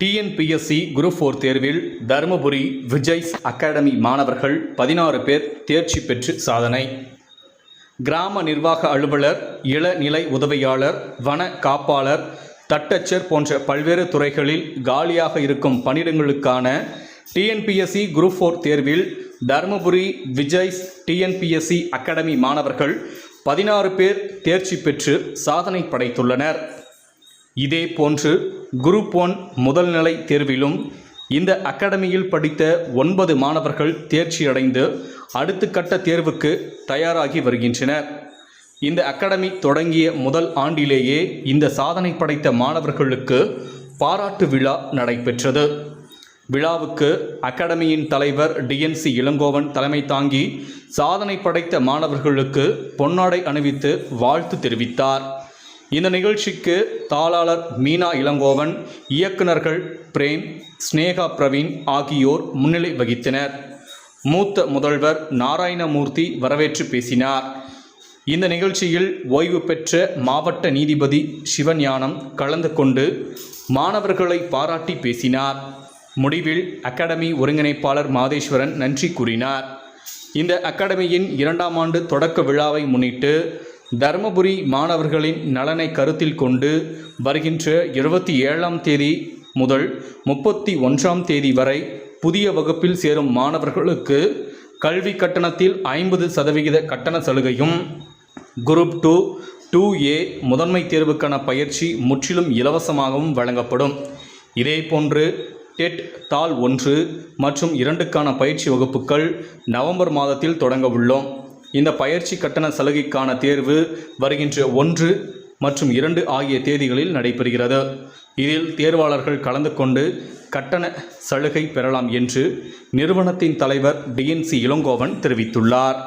TNPSC group four தேர்வில் Dharmapuri Vijay's academy மாணவர்கள் பதினாறு பேர் தேர்ச்சி பெற்று சாதனை. கிராம நிர்வாக அலுவலர் இளநிலை உதவியாளர் வன காப்பாளர் தட்டச்சர் போன்ற பல்வேறு துறைகளில் காலியாக இருக்கும் பணியிடங்களுக்கான டிஎன்பிஎஸ்சி குரூப் ஃபோர் தேர்வில் தருமபுரி விஜய்ஸ் டிஎன்பிஎஸ்சி அகாடமி மாணவர்கள் பதினாறு பேர் தேர்ச்சி பெற்று சாதனை படைத்துள்ளனர். இதே போன்று குரூப் ஒன் முதல்நிலை தேர்விலும் இந்த அகாடமியில் படித்த ஒன்பது மாணவர்கள் தேர்ச்சியடைந்து அடுத்த கட்ட தேர்வுக்கு தயாராகி வருகின்றனர். இந்த அகாடமி தொடங்கிய முதல் ஆண்டிலேயே இந்த சாதனை படைத்த மாணவர்களுக்கு பாராட்டு விழா நடைபெற்றது. விழாவுக்கு அகாடமியின் தலைவர் டிஎன்சி இளங்கோவன் தலைமை தாங்கி சாதனை படைத்த மாணவர்களுக்கு பொன்னாடை அணிவித்து வாழ்த்து தெரிவித்தார். இந்த நிகழ்ச்சிக்கு தாளாளர் மீனா இளங்கோவன் இயக்குனர்கள் பிரேம் ஸ்னேகா பிரவீன் ஆகியோர் முன்னிலை வகித்தனர். மூத்த முதல்வர் நாராயணமூர்த்தி வரவேற்று பேசினார். இந்த நிகழ்ச்சியில் ஓய்வு பெற்ற மாவட்ட நீதிபதி சிவஞானம் கலந்து கொண்டு மாணவர்களை பாராட்டி பேசினார். முடிவில் அகாடமி ஒருங்கிணைப்பாளர் மாதேஸ்வரன் நன்றி கூறினார். இந்த அகாடமியின் இரண்டாம் ஆண்டு தொடக்க விழாவை முன்னிட்டு தருமபுரி மாணவர்களின் நலனை கருத்தில் கொண்டு வருகின்ற இருபத்தி ஏழாம் தேதி முதல் முப்பத்தி ஒன்றாம் தேதி வரை புதிய வகுப்பில் சேரும் மாணவர்களுக்கு கல்வி கட்டணத்தில் ஐம்பது சதவிகித கட்டண சலுகையும் குரூப் டூ டூ ஏ முதன்மை தேர்வுக்கான பயிற்சி முற்றிலும் இலவசமாகவும் வழங்கப்படும். இதேபோன்று டெட் தாள் ஒன்று மற்றும் இரண்டுக்கான பயிற்சி வகுப்புகள் நவம்பர் மாதத்தில் தொடங்க உள்ளோம். இந்த பயிற்சி கட்டண சலுகைக்கான தேர்வு வருகின்ற ஒன்று மற்றும் இரண்டு ஆகிய தேதிகளில் நடைபெறுகிறது. இதில் தேர்வாளர்கள் கலந்து கொண்டு கட்டண சலுகை பெறலாம் என்று நிறுவனத்தின் தலைவர் டிஎன்சி இளங்கோவன் தெரிவித்துள்ளார்.